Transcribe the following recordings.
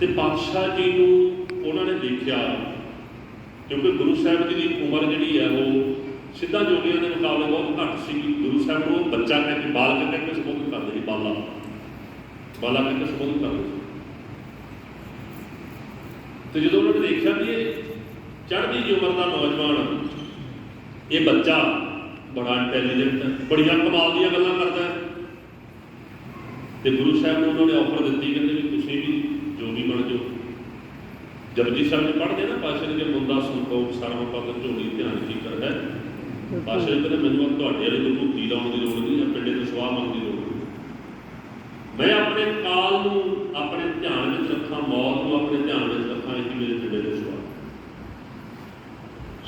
ਤੇ ਪਾਤਸ਼ਾਹ ਜੀ ਨੂੰ ਉਹਨਾਂ ਨੇ ਦੇਖਿਆ। ਕਿਉਂਕਿ ਗੁਰੂ ਸਾਹਿਬ ਜੀ ਦੀ ਉਮਰ ਜਿਹੜੀ ਹੈ ਉਹ ਸਿੱਧਾ ਜੋਗੀਆਂ ਦੇ ਮੁਕਾਬਲੇ ਬਹੁਤ ਘੱਟ ਸੀ। ਗੁਰੂ ਸਾਹਿਬ ਨੂੰ ਬੱਚਾ ਕਹਿ ਕੇ, ਬਾਲ ਕਹਿ ਕੇ ਸੰਬੋਧਨ ਕਰਦੇ ਸੀ, ਬਾਲਾ। ਬਾਲਾ ਕਹਿ ਕੇ ਸੰਬੋਧਨ ਕਰਦੇ ਸੀ। ਤੇ ਜਦੋਂ ਉਹਨਾਂ ਨੇ ਦੇਖਿਆ ਵੀ ਇਹ ਚੜ੍ਹਦੀ ਦੀ ਉਮਰ ਦਾ ਨੌਜਵਾਨ, ਇਹ ਬੱਚਾ ਬੜਾ ਇੰਟੈਲੀਜੈਂਟ ਹੈ, ਬੜੀਆਂ ਕਮਾਲ ਦੀਆਂ ਗੱਲਾਂ ਕਰਦਾ ਹੈ। ਤੇ ਗੁਰੂ ਸਾਹਿਬ ਨੂੰ ਉਹਨਾਂ ਨੇ ਆਫਰ ਦਿੱਤੀ, ਕਹਿੰਦੇ ਵੀ ਤੁਸੀਂ ਵੀ ਜੋਗੀ ਬਣ ਜਾਓ। ਜਪਜੀ ਸਾਹਿਬ ਨੇ ਪੜ੍ਹਦੇ ਨਾ ਪਾਸ਼ਾ ਜੀ ਦੇ ਮੁੰਡਾ ਸੰਤੋਖ ਸਰਵ ਪਦ ਝੋਲੀ ਧਿਆਨ ਕੀ ਕਰਦਾ ਪਾਸ਼ਾ ਜੀ ਕਹਿੰਦੇ ਮੈਨੂੰ ਤੁਹਾਡੇ ਵਾਲੇ ਤੋਂ ਭੁੱਖੀ ਲਾਉਣ ਦੀ ਲੋੜ ਨਹੀਂ ਜਾਂ ਪਿੰਡੇ ਤੋਂ ਸਵਾਹ ਮੰਗਣ ਦੀ ਲੋੜ ਮੈਂ ਆਪਣੇ ਕਾਲ ਨੂੰ ਆਪਣੇ ਧਿਆਨ ਵਿੱਚ ਰੱਖਾਂ ਮੌਤ ਨੂੰ ਆਪਣੇ ਧਿਆਨ ਵਿੱਚ ਰੱਖਾਂ ਇਹ ਮੇਰੇ ਪਿੰਡੇ ਤੋਂ ਸਵਾਹ।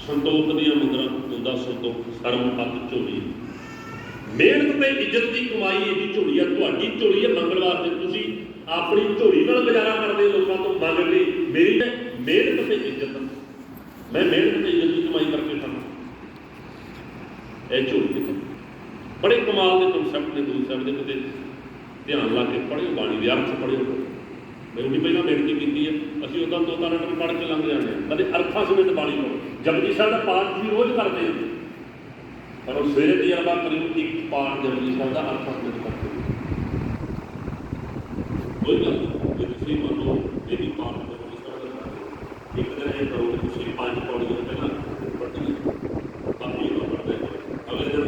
ਸੰਤੋਖ ਦੀਆਂ ਮੁਦਰਾ ਤੁੰਦਾ ਸੰਤੋਖ ਸਰਵ ਪਦ ਝੋਲੀ। ਮਿਹਨਤ ਤੇ ਇੱਜ਼ਤ ਦੀ ਕਮਾਈ ਇਹਦੀ ਝੋਲੀ ਆ ਤੁਹਾਡੀ ਝੋਲੀ ਹੈ ਮੰਗਲਵਾਰ ਦਿਨ ਤੁਸੀਂ ਆਪਣੀ ਝੋਲੀ ਨਾਲ ਗੁਜ਼ਾਰਾ ਕਰਦੇ ਲੋਕਾਂ ਤੋਂ ਮੰਗ ਲਈ ਮੇਰੀ ਹੈ ਮਿਹਨਤ ਤੇ ਇੱਜ਼ਤ ਮੈਂ ਮਿਹਨਤ ਤੇ ਇੱਜ਼ਤ ਦੀ ਕਮਾਈ ਕਰਕੇ ਖਾਣਾ ਇਹ ਝੋਲੀ ਦੇ ਬੜੇ ਕਮਾਲ ਦੇ ਕਨਸੈਪਟ ਨੇ ਗੁਰੂ ਸਾਹਿਬ ਦੇ ਕਿਤੇ ਧਿਆਨ ਲਾ ਕੇ ਪੜ੍ਹਿਓ, ਬਾਣੀ ਦੇ ਅਰਥ ਪੜ੍ਹਿਓ। ਮੈਂ ਉਹਦੀ ਪਹਿਲਾਂ ਬੇਨਤੀ ਕੀਤੀ ਹੈ, ਅਸੀਂ ਉਦੋਂ ਦੋ ਤਿੰਨ ਮਿੰਟ ਪੜ੍ਹ ਕੇ ਲੰਘ ਜਾਂਦੇ ਹਾਂ। ਕਦੇ ਅਰਥਾਂ ਸਮੇਤ ਬਾਣੀ ਪੜ੍ਹੋ। ਜਪਜੀ ਸਾਹਿਬ ਦਾ ਪਾਠ ਤੁਸੀਂ ਰੋਜ਼ ਕਰਦੇ ਹੋ। ਪਰ ਉਹ ਸਵੇਰੇ ਦੀ ਅਰਬਾ ਕਰੀਬ ਇੱਕ ਪਾਠ ਜਪਜੀ ਸਾਹਿਬ ਦਾ ਅਰਥਾਂ ਸਮੇਤ ਕਰਦੇ ਹੋ। ਕੋਈ ਗੱਲ ਨਹੀਂ, ਜੇ ਤੁਸੀਂ ਮੰਨ ਲਓ ਇਹ ਵੀ ਪਾਠ ਜਪਜੀ ਸਾਹਿਬ ਦਾ ਕਰਦੇ ਹੋ। ਇੱਕ ਦਿਨ ਇਹ ਕਰੋ ਕਿ ਤੁਸੀਂ ਪੰਜ ਪੌੜੀਆਂ ਪਹਿਲਾਂ ਪੜ੍ਹਨੀਆਂ ਬਾਕੀ ਉਹ ਪੜ੍ਹਦੇ ਰਹੋ। ਅਗਲੇ ਦਿਨ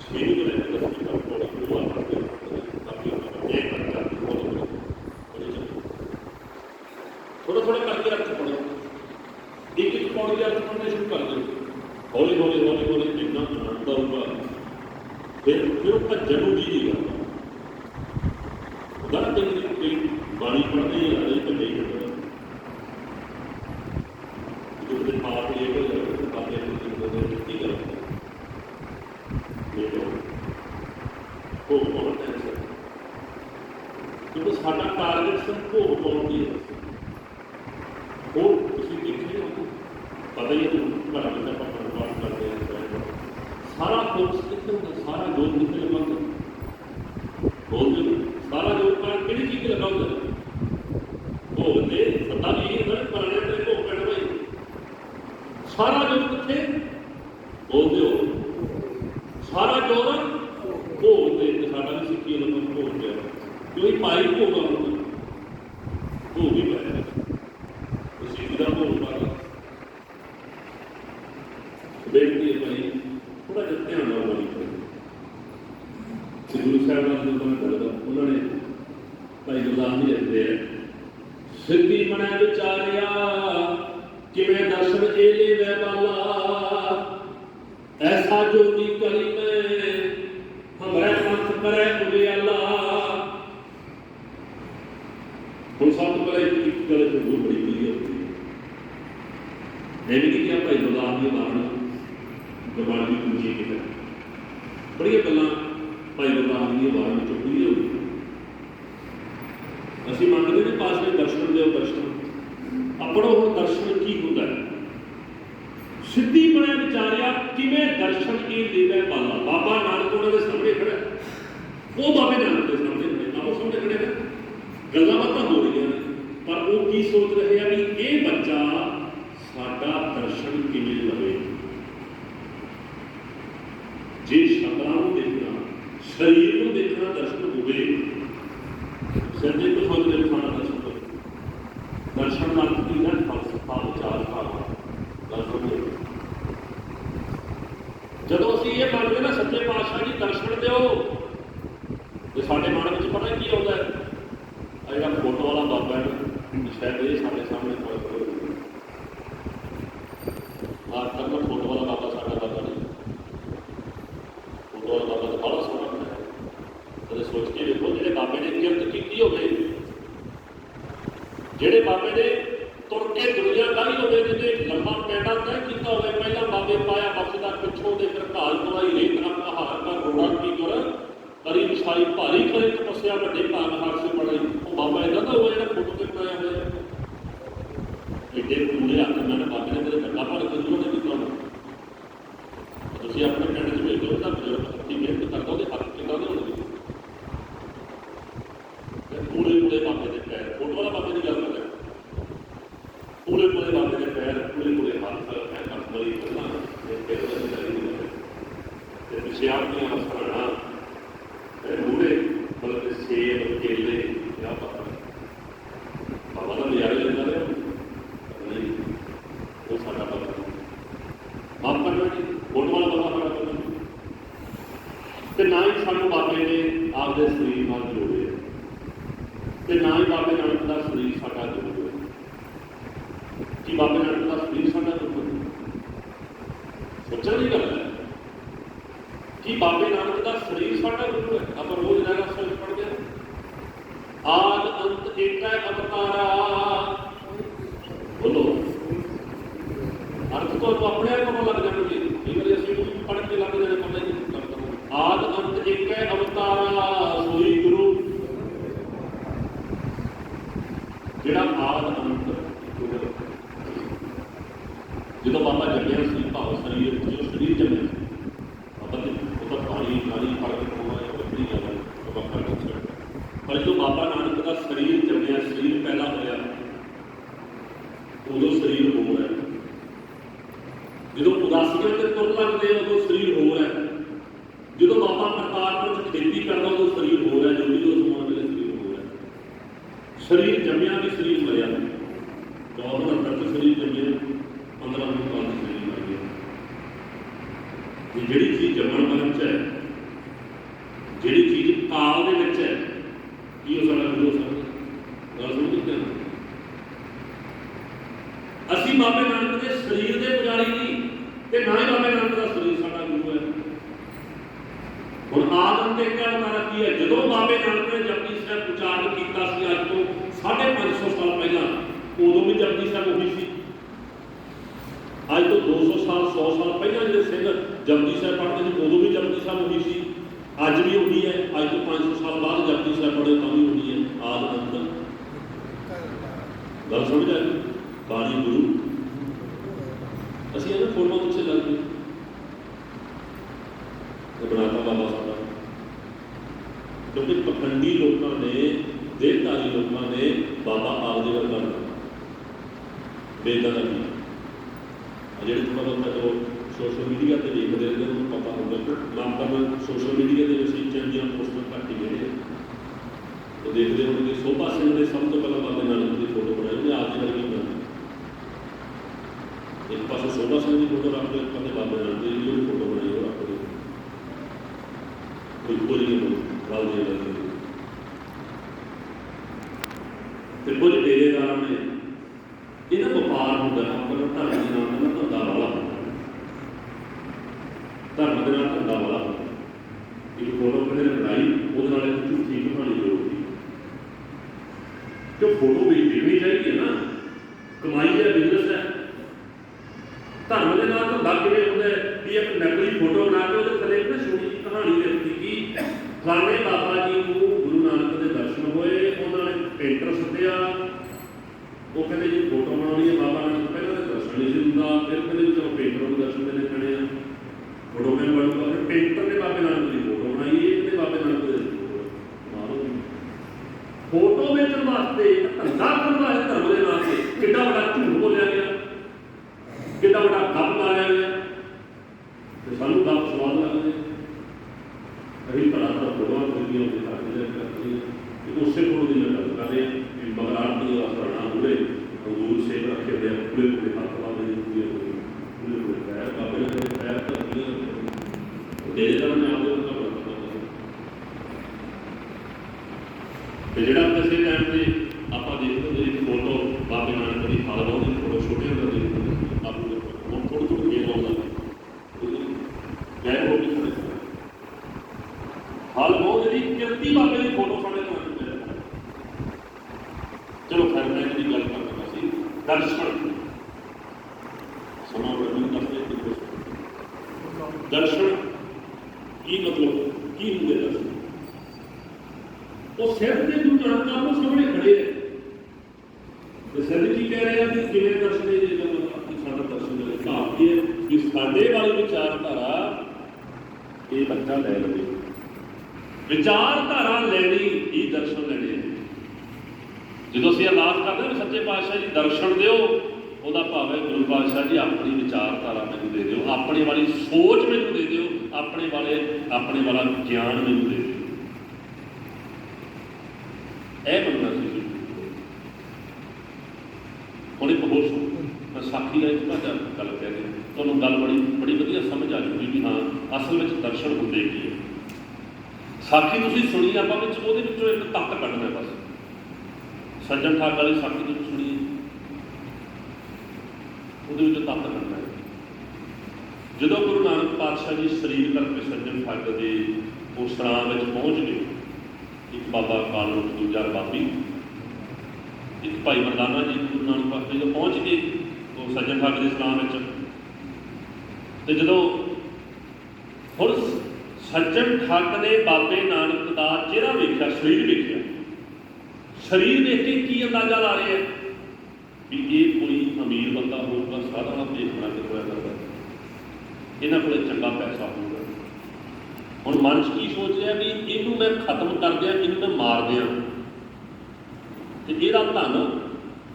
ਛੇ ਨੂੰ ਲੈ ਕੇ ਦਸ ਤੱਕ ਪੌੜੀ ਪੂਰਾ ਪੜ੍ਹਦੇ ਰਹੋ। ਬਾਕੀ ਉਹ ਇਹ ਬੱਚਾ ਬੋਲੋ ਥੋੜਾ ਥੋੜਾ ਕਰਕੇ ਅਰਥ ਪੜੋ ਇੱਕ ਇੱਕ ਪੌੜੀ ਦੇ ਅਰਥ ਪੜ੍ਹਨੇ ਸ਼ੁਰੂ ਕਰ ਦਿਓ ਹੌਲੀ ਹੌਲੀ ਹੌਲੀ ਹੌਲੀ ਜਿੰਨਾ ਆਨੰਦ ਆਊਗਾ ਫਿਰ ਫਿਰ ਉਹ ਭੱਜਣ ਨੂੰ ਜੀ ਨਹੀਂ ਕਰਦਾ ਉਹਦਾ ਜਿਹੜੀ ਕੋਈ ਬਾਣੀ ਪੜ੍ਹਦੇ ਆ ਇਹ ਤਾਂ ਨਹੀਂ ਹੁੰਦਾ ਜੋ ਦੇ ਪਾਪ ਇਹ ਹੋ ਜਾਵੇ ਪਾਪੇ ਨੂੰ ਦੇ ਕੀ ਕਰਦਾ ਇਹ ਲੋ ਉਹ ਬਹੁਤ ਹੈ ਕਿਉਂਕਿ ਸਾਡਾ ਟਾਰਗੇਟ ਸਿਰਫ ਭੋਗ ਪਾਉਣ ਦੀ ਹੈ। ਉਹ ਤੁਸੀਂ ਦੇਖਿਆ ਹੋ ਪਤਾ ਹੀ ਹੈ ਤੁਹਾਨੂੰ ਘਰਾਂ ਵਿੱਚ ਆਪਾਂ ਪਰਿਵਾਰ ਕਰਦੇ ਹਾਂ ਸਾਰਾ ਫੋਕਸ ਕਿੱਥੇ ਹੁੰਦਾ? ਸਾਰਾ ਜੋਰ ਕਿੱਥੇ ਲਗਾਉਂਦਾ? ਬੋਲਦੇ ਸਾਰਾ ਜੋਰ ਪਰ ਕਿਹੜੀ ਚੀਜ਼ ਤੇ ਭੋਗ ਤੇ ਪਤਾ ਵੀ ਇਹ ਨਾ ਪਰਣੇ ਤੇ ਭੋਗ ਪੈਣਾ ਭਾਈ। ਸਾਰਾ ਜੋਰ ਕਿੱਥੇ? ਬੋਲਦੇ ਹੋ ਸਾਰਾ ਜੋਰ ਭੋਗ ਤੇ ਤੇ ਸਾਡਾ ਵੀ ਸਿੱਖੀ ਲਗਾਉਂ ਭੋਗ ਪਿਆ। ਕੋਈ ਪਾਈ ਭੋਗ ਆਉਂਦਾ ਭੋਗ ਹੀ ਪਾਇਆ ਤੁਸੀਂ ਇਹਦਾ ਭੋਗ ਪਾ ਲਓ। ਬੇਨਤੀ ਹੈ ਭਾਈ ਥੋੜਾ ਜਿਹਾ ਧਿਆਨ ਨਾਲ ਬੋਲੀ ਕਰੋ। ਸ੍ਰੀ ਗੁਰੂ ਸਾਹਿਬ ਨਾਲ ਜਦੋਂ ਮੈਂ ਕਰਦਾ, ਉਹਨਾਂ ਨੇ ਭਾਈ ਗੁਰਦਾਸ ਜੀ ਲਿਖਦੇ ਆ ਸਿੱਧੀ ਮਨੈ ਵਿਚਾਰਿਆ, ਕਿਵੇਂ ਦਰਸ਼ਨ ਇਹ ਲੈਵੇ ਬਾਲਾ ਐਸਾ ਜੋਗੀ ਕਰੀ ਮੈਂ ਹਮਰੇ ਪੰਥ ਕਰੇ ਉਲਿਆਲਾ ਹੁਣ ਸਭ ਤੋਂ ਪਹਿਲਾਂ ਇੱਕ ਇੱਕ ਗੱਲ ਜ਼ਰੂਰ ਬੜੀ ਕਲੀਅਰ ਹੋਈ ਇਹ ਵੀ ਕਿ ਭਾਈ ਗੁਰਦਾਸ ਦੀ ਬਾਣੀ ਗੁਰਬਾਣੀ ਦੀ ਪੂਜੀ ਕਿਤੇ ਬੜੀਆਂ ਗੱਲਾਂ ਭਾਈ ਗੁਰਦਾਸ ਦੀ ਬਾਣੀ ਵਿੱਚੋਂ ਕਲੀਅਰ ਹੋ ਗਈਆਂ। ਅਸੀਂ ਮੰਗਦੇ ਨੇ ਪਾਸੇ ਦਰਸ਼ਨ ਦਿਓ ਦਰਸ਼ਨ। ਆਪਣਾ ਉਹ ਦਰਸ਼ਨ ਕੀ ਹੁੰਦਾ ਹੈ? ਸਿੱਧੀ ਬਣਿਆ ਵਿਚਾਰਿਆ ਕਿਵੇਂ ਦਰਸ਼ਨ ਇਹ ਦੇਵੇ ਬਾਲਾ ਬਾਬਾ ਨਾਨਕ ਉਹਨਾਂ ਦੇ ਸਾਹਮਣੇ ਖੜਾ ਉਹ ਬਾਬੇ ਨਾਨਕ ਦੇ ਸਾਹਮਣੇ ਖੜੇ ਨਾ ਉਹ ਸਾਹਮਣੇ ਖੜੇ ਨੇ ਗੱਲਾਂ ਬਾਤਾਂ ਹੋ ਰਹੀਆਂ ਨੇ। ਪਰ ਉਹ ਕੀ ਸੋਚ ਰਹੇ ਆ ਵੀ ਇਹ ਬੱਚਾ ਸਾਡਾ ਦਰਸ਼ਨ ਕਿਵੇਂ ਲਵੇ? ਜੇ ਸ਼ਕਲਾਂ ਨੂੰ ਦੇਖਣਾ ਸਰੀਰ ਨੂੰ ਦੇਖਣਾ ਦਰਸ਼ਨ ਹੋਵੇ ਸਿਰ ਦੇ ਤੋਂ ਸੋਚ ਦੇ ਖਾਣਾ ਦਰਸ਼ਨ ਹੋਵੇ ਦਰਸ਼ਨ ਨਾਲ ਕੀ ਹੈ ਫਲਸਫਾ ਵਿਚਾਰ ਭਾਵਨਾ ਦਰਸ਼ਨ ਹੋਵੇ ਜਦੋਂ ਅਸੀਂ ਇਹ ਮੰਨਦੇ ਨਾ ਸੱਚੇ ਪਾਤਸ਼ਾਹ ਜੀ ਦਰਸ਼ਨ ਦਿਓ ਤੇ ਸਾਡੇ ਮਨ ਵਿੱਚ ਪਤਾ ਕੀ ਆਉਂਦਾ ਹੈ ਆ ਜਿਹੜਾ ਫੋਟੋ ਵਾਲਾ ਬਾਬਾ ਹੈ ਨਾ, ਸ਼ਾਇਦ ਇਹ ਸਾਡੇ ਸਾਹਮਣੇ ਕੋਈ ਕੋਈ ਆਹ ਤੱਕ ਫੋਟੋ ਵਾਲਾ ਬਾਬਾ ਸਾਡਾ ਬਾਬਾ ਨਹੀਂ ਫੋਟੋ ਵਾਲਾ ਬਾਬਾ ਤਾਂ ਬੜਾ ਸੋਹਣਾ ਹੈ ਕਦੇ ਸੋਚ ਕੇ ਦੇਖੋ ਜਿਹੜੇ ਬਾਬੇ ਨੇ ਕਿਰਤ ਕੀਤੀ ਹੋਵੇ ਜਿਹੜੇ ਬਾਬੇ ਨੇ ਤੁਰ ਕੇ ਦੁਨੀਆ ਦਾਈ ਹੋਵੇ ਜਿਹਨੇ ਲੰਮਾ ਪੈਂਡਾ ਤੈਅ ਕੀਤਾ ਹੋਵੇ ਪਹਿਲਾਂ ਬਾਬੇ ਪਾਇਆ ਬਖਸ਼ਦਾ ਪਿੱਛੋਂ ਦੇ ਫਿਰ ਘਾਲ ਦਵਾਈ ਰੇਤ ਨਾ ਪਹਾੜ ਦਾ ਰੋੜਾ ਕੀ ਕਰ ਕਰੀ ਵਿਛਾਈ ਭਾਰੀ ਕਰੇ ਤਪੱਸਿਆ ਵੱਡੇ ਭਾਗ ਹਾਰ ਸੇ ਬੜਾਈ ਉਹ ਬਾਬਾ ਇਹਦਾ ਤਾਂ ਉਹ ਜਿਹੜਾ ਫੋਟੋ ਤੇ ਬਣਾਇਆ ਹੋਇਆ ਹੈ ਇੱਡੇ ਪੂਰੇ ਹੱਥ ਨਾਲ ਬਾਬੇ ਨੇ ਮੇਰੇ ਧੱਕਾ ਭਰ ਕੇ ਉਹਨਾਂ ਨੇ ਕੀਤਾ ਹੋਣਾ। ਤੁਸੀਂ ਆਪਣੇ ਪਿੰਡ 'ਚ ਵੇਖੋ ਤਾਂ ਬਜ਼ੁਰਗ ਹੱਥੀਂ ਮਿਹਨਤ ਕਰਦਾ ਉਹਦੇ ਹੱਥ ਕਿੱਦਾਂ ਦੇ ਹੋਣਗੇ ਪੂਰੇ ਪੂਰੇ ਬਾਬੇ ਦੇ ਪੈਰ, ਫੋਟੋ ਵਾਲਾ ਬਾਬੇ ਦੀ ਗੱਲ ਕਰ ਰਿਹਾ। ਪੂਰੇ ਪੂਰੇ ਬਾਬੇ ਦੇ ਪੈਰ, ਪੂਰੇ ਪੂਰੇ ਹੱਥ ਐ ਹੱਥ ਵਾਲੀ ਗੱਲਾਂ ਤੇ ਫਿਰ ਉਹ ਜਿਹੜੀ ਗੱਲ ਹੈ। ਤੇ ਪਿਛੇ ਆਪਣੀਆਂ ਹਸਣਾ ਤੇ ਮੂਰੇ ਮਤਲਬ ਕਿ ਸੇਬ, ਕੇਲੇ, ਜਾਂ ਪਤਾ ਬਾਬਾ ਦਾ ਨਜ਼ਾਰੇ ਲੈਂਦਾ ਰਿਹਾ ਨਹੀਂ ਉਹ ਸਾਡਾ ਬਾਬਾ ਮਾਫ ਕਰਨਾ ਜੀ ਫੋਟੋ ਵਾਲਾ ਬਾਬਾ ਸਾਡਾ ਬਾਬਾ ਨਹੀਂ। ਤੇ ਨਾ ਹੀ ਸਾਨੂੰ ਬਾਬੇ ਨੇ ਆਪਦੇ ਸਰੀਰ ਨਾਲ ਜੋੜਿਆ ਤੇ ਨਾ ਹੀ ਬਾਬੇ ਨਾਨਕ ਦਾ ਸਰੀਰ ਸਾਡਾ ਜੋੜਿਆ ਕੀ ਬਾਬੇ ਨਾਨਕ ਦਾ ਸਰੀਰ ਸਾਡਾ ਜੋੜਿਆ ਸੋਚਣ ਦੀ ਗੱਲ ਹੈ ਕਿ ਬਾਬੇ ਨਾਨਕ ਦਾ ਸਰੀਰ ਸਾਡਾ ਜੋੜਿਆ ਆਪਾਂ ਰੋਜ਼ ਨਹਿਰਾ ਸਾਹਿਬ ਪੜ੍ਹਦੇ ਹਾਂ ਆਦ ਅੰਤ ਏਕੈ ਅਵਤਾਰਾ ਬੋਲੋ ਅਰਥ ਤੋਂ ਆਪਣੇ ਆਪ ਪਤਾ ਲੱਗ ਜਾਣਗੇ ਇਹ ਵਾਰੀ ਅਸੀਂ ਵੀ ਪੜ੍ਹ ਕੇ ਲੱਗ ਜਾਣੇ ਪਤਾ ਨਹੀਂ ਲੱਗਦਾ ਆਦ ਅੰਤ ਏਕੈ ਅਵਤਾਰਾ ਸੋਈ ਗੁਰੂ ਜਿਹੜਾ ਆਦ ਅੰਤ ਜਦੋਂ ਬਾਬਾ ਜੰਮਿਆ ਸੀ ਭਾਵ ਸਰੀਰ ਵਿੱਚ ਜੋ ਸਰੀਰ ਜੰਮਿਆ ਸੀ ਬਾਬਾ ਦੇ ਉਹ ਤਾਂ ਪਾਣੀ ਪਾਣੀ ਫ਼ਰਕ ਹੋਣਾ ਹੈ ਵੱਡੀ ਗੱਲ ਹੈ ਉਹ ਬਾਬਾ ਨੂੰ ਛੱਡ ਪਰ ਜਦੋਂ ਬਾਬਾ ਨਾਨਕ ਦਾ ਸਰੀਰ ਜੰਮਿਆ ਸਰੀਰ ਪੈਦਾ ਹੋਇਆ ਉਦੋਂ ਸਰੀਰ ਹੋਰ ਹੈ ਜਦੋਂ ਉਦਾਸੀਆਂ ਤੇ ਤੁਰ ਲੱਗਦੇ ਆ, ਉਦੋਂ ਸਰੀਰ ਹੋਰ ਹੈ ਜਦੋਂ ਬਾਬਾ ਕਰਤਾਰਪੁਰ ਚ ਖੇਤੀ ਕਰਦਾ ਉਦੋਂ ਸਰੀਰ ਹੋਰ ਹੈ ਜੋ ਵੀ ਉਸ ਮੋੜ ਵੇਲੇ ਸਰੀਰ ਹੋਰ ਹੈ ਸਰੀਰ ਜੰਮਿਆ ਵੀ ਸਰੀਰ ਮਰਿਆ ਵੀ ਚੌਦਾਂ ਅੰਦਰ ਤੋਂ ਸਰੀਰ ਜੰਮਿਆ 15 ਮਿੰਟ ਬਾਅਦ ਸਰੀਰ ਜਿਹੜੀ ਚੀਜ਼ ਜੰਮਣ ਮਰਨ ਚ ਹੈ ਜਿਹੜੀ ਚੀਜ਼ ਕਾਲ ਦੇ ਵਿੱਚ ਹੈ ਕੀ ਹੋ ਸਕਦਾ ਕੀ ਹੋ ਸਕਦਾ ਗੱਲ ਸਮਝ ਗਏ ਅਸੀਂ ਬਾਬੇ ਨਾਨਕ ਦੇ ਸਰੀਰ ਦੇ ਪੁਜਾਰੀ ਨਹੀਂ ਤੇ ਨਾ ਹੀ ਬਾਬੇ ਨਾਨਕ ਦਾ ਸਰੀਰ ਸਾਡਾ ਗੁਰੂ ਹੈ ਹੁਣ ਆਦਮ ਤੇ ਕਿਆ ਮਾਰਾ ਕੀ ਹੈ ਜਦੋਂ ਬਾਬੇ ਨਾਨਕ ਨੇ ਜਪਜੀ ਸਾਹਿਬ ਉਚਾਰਨ ਕੀਤਾ ਸੀ ਅੱਜ ਤੋਂ 550 ਸਾਲ ਪਹਿਲਾਂ ਉਦੋਂ ਵੀ ਜਪਜੀ ਸਾਹਿਬ ਉਹੀ ਸੀ ਅੱਜ ਤੋਂ 200 ਸਾਲ 100 ਸਾਲ ਪਹਿਲਾਂ ਜਿਹੜੇ ਸਿੰਘ ਜਪਜੀ ਸਾਹਿਬ ਪੜ੍ਹਦੇ ਸੀ, ਉਦੋਂ ਵੀ ਜਪਜੀ ਸਾਹਿਬ ਉਹੀ ਸੀ। ਅੱਜ ਵੀ ਉਹੀ ਹੈ। ਅੱਜ ਤੋਂ 500 ਸਾਲ ਬਾਅਦ ਜਪਜੀ ਸਾਹਿਬ ਪੜ੍ਹੇ ਤਾਂ ਵੀ ਉਹੀ ਹੈ। ਆਦ ਅੰਤ ਗੱਲ ਸਮਝ ਆਈ ਬਾਣੀ ਗੁਰੂ। ਅਸੀਂ ਇਹਨਾਂ ਫੋਟੋਆਂ ਪਿੱਛੇ ਲੱਗ ਗਏ। ਇਹ ਬਣਾਤਾ ਬਾਬਾ ਸਾਡਾ ਕਿਉਂਕਿ ਪਖੰਡੀ ਲੋਕਾਂ ਨੇ, ਦੇਹਧਾਰੀ ਲੋਕਾਂ ਨੇ ਬਾਬਾ ਆਪ ਦੇ ਵਰਗਾ ਬਣਾਇਆ ਬੇਦਾਂ ਜਿਹੜੇ ਥੋੜਾ ਬਹੁਤਾ ਸੋਸ਼ਲ ਮੀਡੀਆ ਤੇ ਦੇਖਦੇ ਰਹਿੰਦੇ ਉਹਨਾਂ ਪਤਾ ਹੁੰਦਾ ਕਿ ਸੋਸ਼ਲ ਮੀਡੀਆ ਦੇ ਵਿੱਚ ਚੰਗੀਆਂ ਪੋਸਟਾਂ ਘੱਟ ਹੀ ਜਿਹੜੇ ਉਹ ਦੇਖਦੇ ਹੋਣਗੇ ਸੋਭਾ ਸਿੰਘ ਦੇ ਸਭ ਤੋਂ ਪਹਿਲਾਂ ਬਾਬੇ ਨਾਨਕ ਦੀ ਫੋਟੋ ਬਣਾਈ ਉਹਨੇ ਆਪ ਦੀ ਵਰਗੀ ਬਣਾਈ। ਇੱਕ ਪਾਸੇ ਸੋਭਾ ਸਿੰਘ ਦੀ ਫੋਟੋ ਰੱਖ ਦਿਓ ਇੱਕ ਪਾਸੇ ਬਾਬੇ ਨਾਨਕ ਦੀ ਜਿਹੜੀ ਫੋਟੋ ਬਣਾਈ ਉਹ ਰੱਖ ਦਿਓ ਕੋਈ ਕੋਈ ਨਹੀਂ ਗੱਲ ਦੇ ਲੱਗੇ ਤੇ ਕੁਝ ਡੇਰੇਦਾਰ ਨੇ ਇਹਨਾਂ ਵਪਾਰ ਹੁੰਦਾ ਹੈ ਪਰ ਧਰਮ ਦੇ ਨਾਲ ਨਾ ਧੰਦਾ ਵਾਲਾ ਹੁੰਦਾ ਹੈ। ਧਰਮ ਦੇ ਨਾਲ ਧੰਦਾ ਵਾਲਾ ਹੁੰਦਾ ਹੈ। ਇੱਕ ਫੋਟੋ ਕਿਹਨੇ ਨੇ ਬਣਾਈ ਉਹਦੇ ਨਾਲ ਇੱਕ ਝੂਠੀ ਕਹਾਣੀ ਜੋੜਦੀ ਕਿ ਫੋਟੋ ਵੀ ਦੇਣੀ ਚਾਹੀਦੀ ਹੈ ਨਾ ਕਮਾਈ ਹੈ ਬਿਜ਼ਨਸ ਹੈ ਧਰਮ ਦੇ ਨਾਲ ਧੰਦਾ ਕਿਵੇਂ ਹੁੰਦਾ ਵੀ ਇੱਕ ਨਕਲੀ ਫੋਟੋ ਬਣਾ ਕੇ ਉਹਦੇ ਥੱਲੇ ਇੱਕ ਛੋਟੀ ਜਿਹੀ ਕਹਾਣੀ ਲਿਖਦੀ ਕਿ ਫਲਾਣੇ ਬਾਬਾ ਜੀ ਨੂੰ ਗੁਰੂ ਨਾਨਕ ਦੇ ਦਰਸ਼ਨ ਹੋਏ, ਉਹਨਾਂ ਨੇ ਪੇਂਟਰ ਸੱਦਿਆ। ਉਹ ਕਹਿੰਦੇ ਜੀ ਫੋਟੋ ਬਣਾਉਣੀ ਹੈ, ਬਾਬਾ ਨਾਨਕ ਪਹਿਲਾਂ ਤਾਂ ਦਰਸ਼ਨ ਨਹੀਂ ਸੀ ਹੁੰਦਾ, ਫਿਰ ਕਹਿੰਦੇ ਚਲੋ ਪੇਂਟਰ ਨੂੰ ਦਰਸ਼ਨ ਦੇਣੇ ਪੈਣੇ ਆ। ਫੋਟੋ ਕਿਵੇਂ ਬਣੂਗਾ ਫਿਰ ਪੇਂਟਰ ਨੇ ਬਾਬੇ ਨਾਨਕ ਦੀ ਫੋਟੋ ਬਣਾਈ, ਇਹ ਕਹਿੰਦੇ ਬਾਬੇ ਨਾਨਕ ਦੇ ਫੋਟੋ ਵੇਚਣ ਵਾਸਤੇ, ਧੰਦਾ ਕਰਨ ਵਾਸਤੇ, ਧਰਮ ਦੇ ਨਾਂ ਤੇ ਕਿੱਡਾ ਵੱਡਾ ਝੂਠ ਬੋਲਿਆ ਗਿਆ। ਕਿੱਡਾ ਵੱਡਾ ਕੰਮ ਮਾਰਿਆ ਗਿਆ ਤੇ ਸਾਨੂੰ ਗੱਪ ਸਵਾਦ ਲੱਗਦੇ ਅਸੀਂ ਭਲਾ ਤਾਂ ਫੋਟੋਆਂ ਖਰੀਦੀਆਂ ਉਹਦੇ ਹੱਥ ਦੇ ਕਰਦੇ ਤੇ ਉਸੇ ਕੋਲ ਦੀ ਗੱਲ ਕਰਦੇ ਆ ਕਿ ਬਗਰਾਟ ਦੀ ਆਸਰਣਾ ਹੋਵੇ ਹਜ਼ੂਰ ਸੇਵ ਰੱਖੇ ਹੋਏ ਪੂਰੇ ਪੂਰੇ ਹੱਥ ਵਾਲੇ ਪੂਰੇ ਪੂਰੇ ਪੂਰੇ ਪੈਰ ਬਾਬੇ ਦੇ ਪੈਰ ਤਾਂ ਨਹੀਂ ਦੇ ਦੇ ਨੇ ਆਪਦੇ ਨੂੰ ਤਾਂ ਤੇ ਜਿਹੜਾ ਕਿਸੇ ਟਾਈਮ ਤੇ ਆਪਾਂ ਦੇਖਦੇ ਹੁੰਦੇ ਸੀ ਫੋਟੋ ਬਾਬੇ ਨਾਨਕ ਦੀ ਹਾਲ ਬਹੁਤ ਫੋਟੋ ਛੋਟੇ ਹੁੰਦੇ ਦੇਖਦੇ ਹੁੰਦੇ ਸੀ ਆਪ ਨੂੰ ਹੁਣ ਥੋੜੀ ਥੋੜੀ ਗੇਮ ਆਉਂਦਾ ਗੈਰ ਹੋ ਕੇ ਖੜੇ ਸੀ। ਹਾਲ ਬਹੁਤ ਜਿਹੜੀ ਕਿਰਤੀ ਬਾਬੇ ਦੀ ਫੋਟੋ ਸਾਡੇ ਤੋਂ ਆਉਂਦੀ ਹੈ ਚਲੋ ਖੈਰ ਮੈਂ ਇਹਦੀ ਗੱਲ ਕਰਦਾ ਸੀ ਦਰਸ਼ਨ ਸਮਾਂ ਬੜੀ ਦੱਸਦੇ ਕਿ ਦਰਸ਼ਨ ਕੀ ਮਤਲਬ ਕੀ ਹੁੰਦੇ ਦਰਸ਼ਨ ਉਹ ਸਿਰ ਤੇ ਗੁਰੂ ਨਾਨਕ ਸਾਹਿਬ ਨੂੰ ਸਾਹਮਣੇ ਖੜੇ ਹੈ ਤੇ ਸਿਰ ਕੀ ਕਹਿ ਰਹੇ ਆ ਕਿ ਕਿਵੇਂ ਦਰਸ਼ਨ ਦੇ ਜੇ ਕਿ ਸਾਡਾ ਦਰਸ਼ਨ ਦੇ ਭਾਵ ਕੀ ਹੈ ਕਿ ਸਾਡੇ ਵਾਲੀ ਵਿਚਾਰਧਾਰਾ ਇਹ ਬੱਚਾ ਲੈ ਲਵੇ ਵਿਚਾਰਧਾਰਾ ਲੈਣੀ ਹੀ ਦਰਸ਼ਨ ਲੈਣੇ ਹੈ ਜਦੋਂ ਅਸੀਂ ਅਰਦਾਸ ਕਰਦੇ ਹਾਂ ਵੀ ਸੱਚੇ ਪਾਤਸ਼ਾਹ ਜੀ ਦਰਸ਼ਨ ਦਿਓ ਉਹਦਾ ਭਾਵ ਹੈ ਗੁਰੂ ਪਾਤਸ਼ਾਹ ਜੀ ਆਪਣੀ ਵਿਚਾਰਧਾਰਾ ਮੈਨੂੰ ਦੇ ਦਿਓ, ਆਪਣੇ ਵਾਲੀ ਸੋਚ ਮੈਨੂੰ ਦੇ ਦਿਓ, ਆਪਣੇ ਵਾਲੇ, ਆਪਣੇ ਵਾਲਾ ਗਿਆਨ ਮੈਨੂੰ ਦੇ ਦਿਓ। ਇਹ ਮੰਨਣਾ ਸੀ ਜੀ। ਹੁਣ ਇੱਕ ਮੈਂ ਸਾਖੀ ਦਾ ਇੱਕ ਤੁਹਾਡਾ ਗੱਲ ਕਹਿ ਰਿਹਾ ਤੁਹਾਨੂੰ ਗੱਲ ਬੜੀ ਬੜੀ ਵਧੀਆ ਸਮਝ ਆ ਜੂਗੀ ਵੀ ਹਾਂ, ਅਸਲ ਵਿੱਚ ਦਰਸ਼ਨ ਹੁੰਦੇ ਕੀ ਹੈ ਸਾਖੀ ਤੁਸੀਂ ਸੁਣੀ, ਆਪਾਂ ਵਿੱਚ ਉਹਦੇ ਵਿੱਚੋਂ ਇੱਕ ਤੱਤ ਕੱਢਣਾ ਬਸ। ਸੱਜਣ ਠਾਕ ਵਾਲੀ ਸਾਖੀ ਤੁਸੀਂ ਸੁਣੀ ਉਹਦੇ ਵਿੱਚੋਂ ਤੱਤ ਕੱਢਣਾ ਜਦੋਂ ਗੁਰੂ ਨਾਨਕ ਪਾਤਸ਼ਾਹ ਜੀ ਸਰੀਰ ਕਰਕੇ ਸੱਜਣ ਠੱਗ ਦੇ ਉਸ ਵਿੱਚ ਪਹੁੰਚ ਗਏ, ਇੱਕ ਬਾਬਾ ਕਾਲੂ ਦੂਜਾ ਬਾਬੀ, ਇੱਕ ਭਾਈ ਮਰਦਾਨਾ ਜੀ ਗੁਰੂ ਨਾਨਕ ਪਾਤਸ਼ਾਹ ਜੀ ਪਹੁੰਚ ਗਏ ਉਹ ਸੱਜਣ ਠੱਗ ਦੇ ਸਰਾਂ ਵਿੱਚ। ਤੇ ਜਦੋਂ ਹੁਣ ਸੱਜਣ ਠੱਗ ਨੇ ਬਾਬੇ ਨਾਨਕ ਦਾ ਚਿਹਰਾ ਵੇਖਿਆ, ਸਰੀਰ ਵੇਖਿਆ, ਸਰੀਰ ਦੇਖ ਕੇ ਕੀ ਅੰਦਾਜ਼ਾ ਲਾ ਰਿਹਾ ਆ? ਵੀ ਇਹ ਕੋਈ ਅਮੀਰ ਬੰਦਾ ਹੋਊਗਾ ਸਾਧਾਰਨ ਦੇਖਣਾ ਕੇ ਹੋਇਆ ਕਰਦਾ। ਇਹਨਾਂ ਕੋਲੇ ਚੰਗਾ ਪੈਸਾ ਹੋਊਗਾ। ਹੁਣ ਮਨ ਕੀ ਸੋਚ ਰਿਹਾ ਵੀ ਇਹਨੂੰ ਮੈਂ ਖਤਮ ਕਰ ਦਿਆਂ, ਇਹਨੂੰ ਮੈਂ ਮਾਰ ਦਿਆਂ। ਤੇ ਇਹਦਾ ਧਨ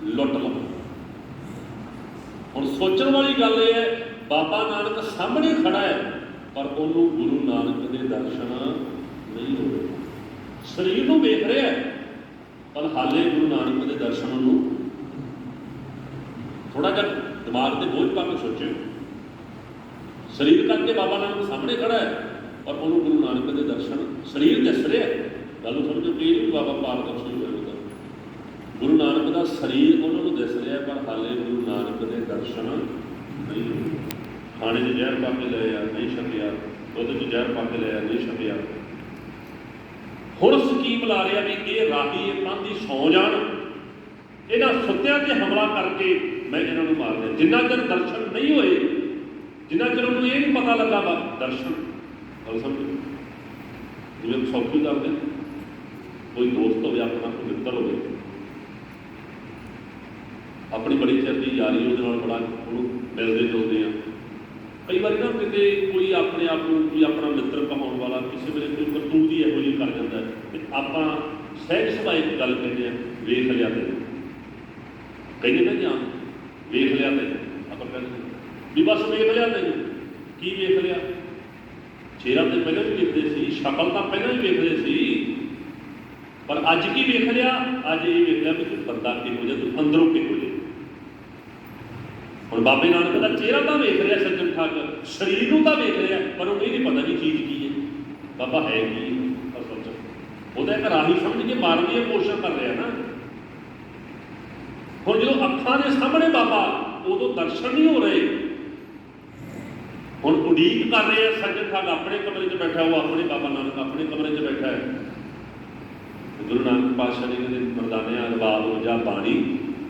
ਲੁੱਟ ਲਵਾਂ ਹੁਣ ਸੋਚਣ ਵਾਲੀ ਗੱਲ ਇਹ ਹੈ, ਬਾਬਾ ਨਾਨਕ ਸਾਹਮਣੇ ਖੜਾ ਹੈ, ਪਰ ਉਹਨੂੰ ਗੁਰੂ ਨਾਨਕ ਦੇ ਦਰਸ਼ਨ ਨਹੀਂ ਹੋ ਰਹੇ ਸਰੀਰ ਨੂੰ ਵੇਖ ਰਿਹਾ ਪਰ ਹਾਲੇ ਗੁਰੂ ਨਾਨਕ ਦੇ ਦਰਸ਼ਨ ਨੂੰ ਥੋੜਾ ਜਿਹਾ ਦਿਮਾਗ ਤੇ ਬੋਝ ਪਾ ਕੇ ਸੋਚਿਓ। ਸਰੀਰ ਕਰਕੇ ਬਾਬਾ ਨਾਨਕ ਸਾਹਮਣੇ ਖੜਾ ਹੈ ਪਰ ਉਹਨੂੰ ਗੁਰੂ ਨਾਨਕ ਦੇ ਦਰਸ਼ਨ, ਸਰੀਰ ਦਿਸ ਰਿਹਾ ਗੱਲ ਨੂੰ ਸਮਝੋ ਕਿ ਇਹ ਬਾਬਾ ਪਾਰਦਰਸ਼ੀ ਹੋਇਆ ਉਹਦਾ ਗੁਰੂ ਨਾਨਕ ਦਾ ਸਰੀਰ ਉਹਨਾਂ ਨੂੰ ਦਿਸ ਰਿਹਾ ਪਰ ਹਾਲੇ ਗੁਰੂ ਨਾਨਕ ਦੇ ਦਰਸ਼ਨ ਨਹੀਂ ਹੋਏ। ਖਾਣੇ 'ਚ ਜ਼ਹਿਰ ਪਾ ਕੇ ਲਿਆ ਨਹੀਂ ਛਕਿਆ ਉਹਦੇ 'ਚ ਜ਼ਹਿਰ ਪਾ ਕੇ ਲਿਆ ਨਹੀਂ ਛਕਿਆ। ਹੁਣ ਸਕੀਮ ਲਾ ਰਿਹਾ ਵੀ ਇਹ ਰਾਹੀ ਇਹ ਪੰਥੀ ਸੌ ਜਾਣ ਇਹਨਾਂ ਸੁੱਤਿਆਂ ਤੇ ਹਮਲਾ ਕਰਕੇ ਮੈਂ ਇਹਨਾਂ ਨੂੰ ਮਾਰ ਦਿਆਂ। ਜਿੰਨਾ ਚਿਰ ਦਰਸ਼ਨ ਨਹੀਂ ਹੋਏ, ਜਿੰਨਾ ਚਿਰ ਉਹਨੂੰ ਇਹ ਨਹੀਂ ਪਤਾ ਲੱਗਾ ਵਾ, ਦਰਸ਼ਨ। ਗੱਲ ਸਮਝੋ ਜਿਵੇਂ ਸੌਖੀ ਕਰਦੇ ਕੋਈ ਦੋਸਤ ਹੋਵੇ, ਆਪਣਾ ਕੋਈ ਮਿੱਤਰ ਹੋਵੇ। ਆਪਣੀ ਬੜੀ ਚਿਰ ਦੀ ਯਾਰੀ ਉਹਦੇ ਨਾਲ ਬੜਾ ਉਹਨੂੰ ਮਿਲਦੇ ਜੁਲਦੇ ਆ। ਕਈ ਵਾਰੀ ਨਾ ਕਿਤੇ ਕੋਈ ਆਪਣੇ ਆਪ ਨੂੰ ਕੋਈ ਆਪਣਾ ਮਿੱਤਰ ਕਹਾਉਣ ਵਾਲਾ ਕਿਸੇ ਵੇਲੇ ਕੋਈ ਕਰਤੂਤ ਹੀ ਇਹੋ ਜਿਹੀ ਕਰ ਜਾਂਦਾ ਤੇ ਆਪਾਂ ਸਹਿਜ ਸੁਭਾਅ ਇੱਕ ਗੱਲ ਕਹਿੰਦੇ ਆ, ਵੇਖ ਲਿਆ ਤੇ ਕਹਿੰਦੇ ਨਾ ਜਾਂ ਵੇਖ ਲਿਆ ਤੇ ਆਪਾਂ ਕਹਿੰਦੇ ਵੀ ਬਸ ਵੇਖ ਲਿਆ ਤੈਨੂੰ। ਕੀ ਵੇਖ ਲਿਆ? ਚਿਹਰਾ ਤੇ ਪਹਿਲਾਂ ਵੀ ਵੇਖਦੇ ਸੀ, ਸ਼ਕਲ ਤਾਂ ਪਹਿਲਾਂ ਵੀ ਵੇਖਦੇ ਸੀ। ਪਰ ਅੱਜ ਕੀ ਵੇਖ ਲਿਆ? ਅੱਜ ਇਹ ਵੇਖ ਲਿਆ ਵੀ ਤੂੰ ਬੰਦਾ ਕਿਹੋ ਜਿਹਾ, ਤੂੰ ਅੰਦਰੋਂ ਕਿਹੋ ਜਿਹਾ। ਹੁਣ ਬਾਬੇ ਨਾਨਕ ਦਾ ਚਿਹਰਾ ਤਾਂ ਵੇਖ ਰਿਹਾ ਸੱਜਣ ਠੱਗ ਸਰੀਰ ਨੂੰ ਤਾਂ ਵੇਖ ਰਿਹਾ, ਪਰ ਉਹ ਇਹ ਨਹੀਂ ਪਤਾ ਵੀ ਚੀਜ਼ ਕੀ ਹੈ। ਬਾਬਾ ਹੈ ਕੀ ਅਸਲ ਚ ਉਹਦਾ ਇੱਕ ਰਾਹੀ ਸਮਝ ਕੇ ਮਾਰਨ ਦੀ ਕੋਸ਼ਿਸ਼ ਕਰ ਰਿਹਾ ਨਾ। ਹੁਣ ਜਦੋਂ ਅੱਖਾਂ ਦੇ ਸਾਹਮਣੇ ਬਾਬਾ, ਉਦੋਂ ਦਰਸ਼ਨ ਨਹੀਂ ਹੋ ਰਹੇ। ਹੁਣ ਉਡੀਕ ਕਰ ਰਹੇ ਆ ਸੱਜਣ ਠੱਗ ਆਪਣੇ ਕਮਰੇ 'ਚ ਬੈਠਾ, ਉਹ ਆਪਣੇ ਬਾਬਾ ਨਾਨਕ ਆਪਣੇ ਕਮਰੇ 'ਚ ਬੈਠਾ ਹੈ। ਗੁਰੂ ਨਾਨਕ ਪਾਤਸ਼ਾਹ ਨੇ ਕਹਿੰਦੇ, ਮਰਦਾਨਿਆਂ ਰਬਾਬ ਜਾਂ, ਬਾਣੀ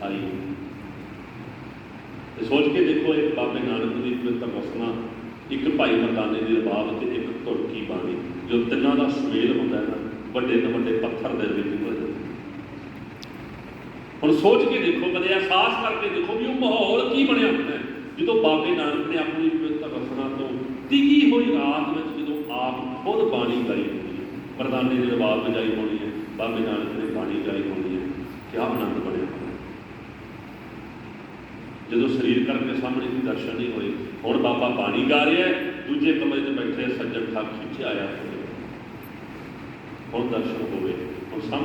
ਆਈ ਤੇ ਸੋਚ ਕੇ ਦੇਖੋ ਇੱਕ ਬਾਬੇ ਨਾਨਕ ਦੀ ਪਵਿੱਤਰ ਰਸਨਾ ਇੱਕ ਭਾਈ ਮਰਦਾਨੇ ਦੀ ਰਬਾਬ ਤੇ ਇੱਕ ਧੁਰਕੀ ਬਾਣੀ, ਜੋ ਤਿੰਨਾਂ ਦਾ ਸੁਮੇਲ ਹੁੰਦਾ ਹੈ ਨਾ, ਵੱਡੇ ਤੋਂ ਵੱਡੇ ਪੱਥਰ ਦੇ ਵਿੱਚ ਹੋ ਜਾਂਦਾ। ਹੁਣ ਸੋਚ ਕੇ ਦੇਖੋ, ਕਦੇ ਅਹਿਸਾਸ ਕਰਕੇ ਦੇਖੋ ਵੀ ਉਹ ਮਾਹੌਲ ਕੀ ਬਣਿਆ ਹੁੰਦਾ ਜਦੋਂ ਬਾਬੇ ਨਾਨਕ ਨੇ ਆਪਣੀ ਤਿੱਗੀ ਹੋਈ ਰਾਤ ਵਿੱਚ ਜਦੋਂ ਆਪ ਖੁਦ ਬਾਣੀ ਗਾਈ ਹੁੰਦੀ ਹੈ। ਮਰਦਾਨੇ ਦੀ ਰਬਾਬ ਵਜਾਈ ਹੋਣੀ ਹੈ। ਬਾਬੇ ਨਾਨਕ ਨੇ ਬਾਣੀ ਗਾਈ ਹੋਣੀ ਹੈ। ਕਿਆ ਆਨੰਦ ਬਣਿਆ। ਜਦੋਂ ਸਰੀਰ ਕਰਕੇ ਸਾਹਮਣੇ ਦੀ ਦਰਸ਼ਨ ਨਹੀਂ ਹੋਏ ਹੁਣ ਬਾਬਾ ਬਾਣੀ ਗਾ ਰਿਹਾ ਹੈ, ਦੂਜੇ ਕਮਰੇ 'ਚ ਬੈਠੇ ਸੱਜਣ ਠੱਗ ਖਿੱਚਿਆ ਆਇਆ ਹੁਣ ਦਰਸ਼ਨ ਹੋਵੇ। ਹੁਣ ਸਾਹਮਣੇ